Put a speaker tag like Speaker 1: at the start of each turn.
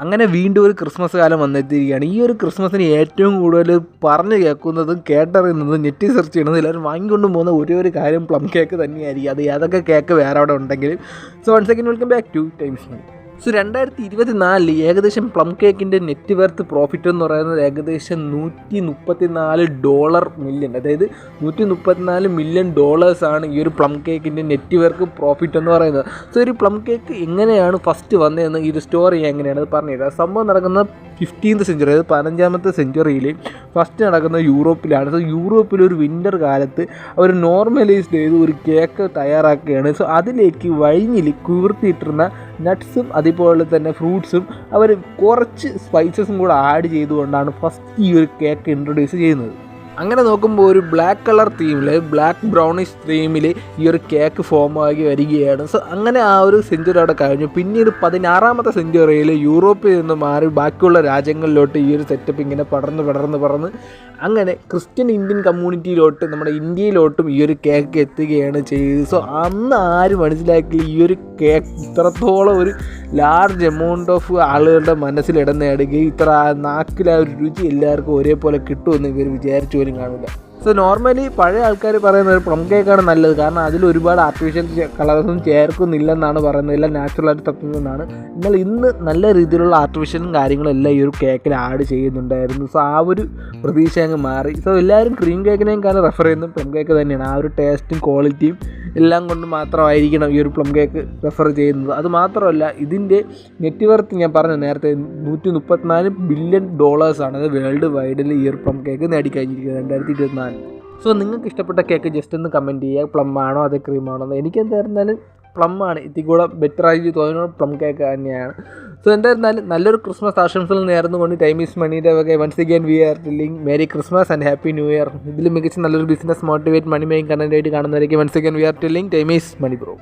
Speaker 1: അങ്ങനെ വീണ്ടും ഒരു ക്രിസ്മസ് കാലം വന്നെത്തിയിരിക്കുകയാണ്. ഈ ഒരു ക്രിസ്മസിന് ഏറ്റവും കൂടുതൽ പറഞ്ഞു കേൾക്കുന്നതും കേട്ടറിയുന്നതും നെറ്റി സെർച്ച് ചെയ്യുന്നതും എല്ലാവരും വാങ്ങിക്കൊണ്ട് പോകുന്ന ഒരേ ഒരു കാര്യം പ്ലം കേക്ക് തന്നെയായിരിക്കും. അത് ഏതൊക്കെ കേക്ക് വേറെ അവിടെ ഉണ്ടെങ്കിലും. So one second welcome back to times money so രണ്ടായിരത്തി ഇരുപത്തി നാലിൽ ഏകദേശം പ്ലം കേക്കിന്റെ നെറ്റ് വർത്ത് പ്രോഫിറ്റ് എന്ന് പറയുന്നത് ഏകദേശം നൂറ്റി മുപ്പത്തി നാല് ഡോളർ മില്യൺ അതായത് നൂറ്റി മുപ്പത്തിനാല് മില്യൺ ഡോളേഴ്സാണ് ഈ ഒരു പ്ലം കേക്കിന്റെ നെറ്റ് വർക്ക് പ്രോഫിറ്റ് എന്ന് പറയുന്നത്. സോ ഒരു പ്ലം കേക്ക് എങ്ങനെയാണ് ഫസ്റ്റ് വന്നതെന്ന് ഈ ഒരു സ്റ്റോറി എങ്ങനെയാണ്? പറഞ്ഞുതരാം. സംഭവം നടക്കുന്നത് ഫിഫ്റ്റീൻത് സെഞ്ചുറി അതായത് പതിനഞ്ചാമത്തെ സെഞ്ചുറിയിൽ ഫസ്റ്റ് നടക്കുന്നത് യൂറോപ്പിലാണ്. സോ യൂറോപ്പിൽ ഒരു വിന്റർ കാലത്ത് അവർ നോർമലൈസ്ഡ് ചെയ്ത് ഒരു കേക്ക് തയ്യാറാക്കുകയാണ്. സോ അതിലേക്ക് വഴിഞ്ഞിൽ കുതിർത്തിയിട്ടിരുന്ന നട്ട്സും അതുപോലെ തന്നെ ഫ്രൂട്ട്സും അവർ കുറച്ച് സ്പൈസസും കൂടെ ആഡ് ചെയ്തുകൊണ്ടാണ് ഫസ്റ്റ് ഈ ഒരു കേക്ക് ഇൻട്രൊഡ്യൂസ് ചെയ്യുന്നത്. അങ്ങനെ നോക്കുമ്പോൾ ഒരു ബ്ലാക്ക് കളർ തീമിൽ ബ്ലാക്ക് ബ്രൗണിഷ് തീമിൽ ഈ ഒരു കേക്ക് ഫോം വരികയാണ്. സോ അങ്ങനെ ആ ഒരു സെഞ്ചുറി അവിടെ കഴിഞ്ഞു. പിന്നീട് പതിനാറാമത്തെ സെഞ്ചുറിയിൽ യൂറോപ്പിൽ നിന്ന് മാറി ബാക്കിയുള്ള രാജ്യങ്ങളിലോട്ട് ഈ ഒരു സെറ്റപ്പ് ഇങ്ങനെ പടർന്ന് പടർന്ന് പടർന്ന് അങ്ങനെ ക്രിസ്ത്യൻ ഇന്ത്യൻ കമ്മ്യൂണിറ്റിയിലോട്ട് നമ്മുടെ ഇന്ത്യയിലോട്ടും ഈ ഒരു കേക്ക് എത്തുകയാണ് ചെയ്തത്. സോ അന്ന് ആരും മനസ്സിലാക്കി ഈ ഒരു കേക്ക് ഇത്രത്തോളം ഒരു ലാർജ് എമൗണ്ട് ഓഫ് ആളുകളുടെ മനസ്സിൽ ഇടം നേടുകയും ഇത്ര നാക്കിൽ ആ ഒരു രുചി എല്ലാവർക്കും ഒരേപോലെ കിട്ടുമെന്ന് ഇവർ വിചാരിച്ചു പോലും കാണില്ല. സോ നോർമലി പഴയ ആൾക്കാർ പറയുന്നത് പ്ലം കേക്കാണ് നല്ലത്. കാരണം അതിൽ ഒരുപാട് ആർട്ടിഫിഷ്യൽ കളേഴ്സും ചേർക്കുന്നില്ലെന്നാണ് പറയുന്നത്. എല്ലാം നാച്ചുറലായിട്ട് തട്ടുന്നതെന്നാണ് എന്നാൽ ഇന്ന് നല്ല രീതിയിലുള്ള ആർട്ടിഫിഷ്യലും കാര്യങ്ങളും എല്ലാം ഈ ഒരു കേക്കിൽ ആഡ് ചെയ്യുന്നുണ്ടായിരുന്നു. സോ ആ ഒരു പ്രതീക്ഷ അങ്ങ് മാറി. സോ എല്ലാവരും ക്രീം കേക്കിനെയും കാരണം റെഫർ ചെയ്യുന്നത് പ്ലം കേക്ക് തന്നെയാണ്. ആ ഒരു ടേസ്റ്റും ക്വാളിറ്റിയും എല്ലാം കൊണ്ട് മാത്രമായിരിക്കണം ഈ ഒരു പ്ലം കേക്ക് റെഫർ ചെയ്യുന്നത്. അത് മാത്രമല്ല ഇതിന്റെ നെറ്റ് വർത്ത് ഞാൻ പറഞ്ഞു നേരത്തെ നൂറ്റി മുപ്പത്തിനാല് ബില്യൺ ഡോളേഴ്സാണ് അത് വേൾഡ് വൈഡിൽ ഈ ഒരു പ്ലം കേക്ക് നേടിക്കഴിഞ്ഞിരിക്കുന്നത് രണ്ടായിരത്തി ഇരുപത്തിനാല് സോ നിങ്ങൾക്ക് ഇഷ്ടപ്പെട്ട കേക്ക് ജസ്റ്റ് ഒന്ന് കമന്റ് ചെയ്യുക. പ്ലം ആണോ അതോ ക്രീം ആണോ എന്ന്. എനിക്ക് പ്ലം ആണ് ഇതിൽ കൂടെ ബെറ്റർ ആയിട്ട് തോന്നുന്നത് പ്ലം കേക്ക് തന്നെയാണ്. സോ എന്തായിരുന്നാലും നല്ലൊരു ക്രിസ്മസ് ആശംസകൾ നേർന്നുകൊണ്ട് ടൈം ഈസ് മണിയുടെ വക once again we are telling Merry Christmas and happy new year ഇതിൽ മികച്ച നല്ലൊരു ബിസിനസ് മോട്ടിവേറ്റ് മണി മേക്കിംഗ് കണ്ടന്റായിട്ട് കാണുന്നതായിരിക്കും once again we are telling time is money bro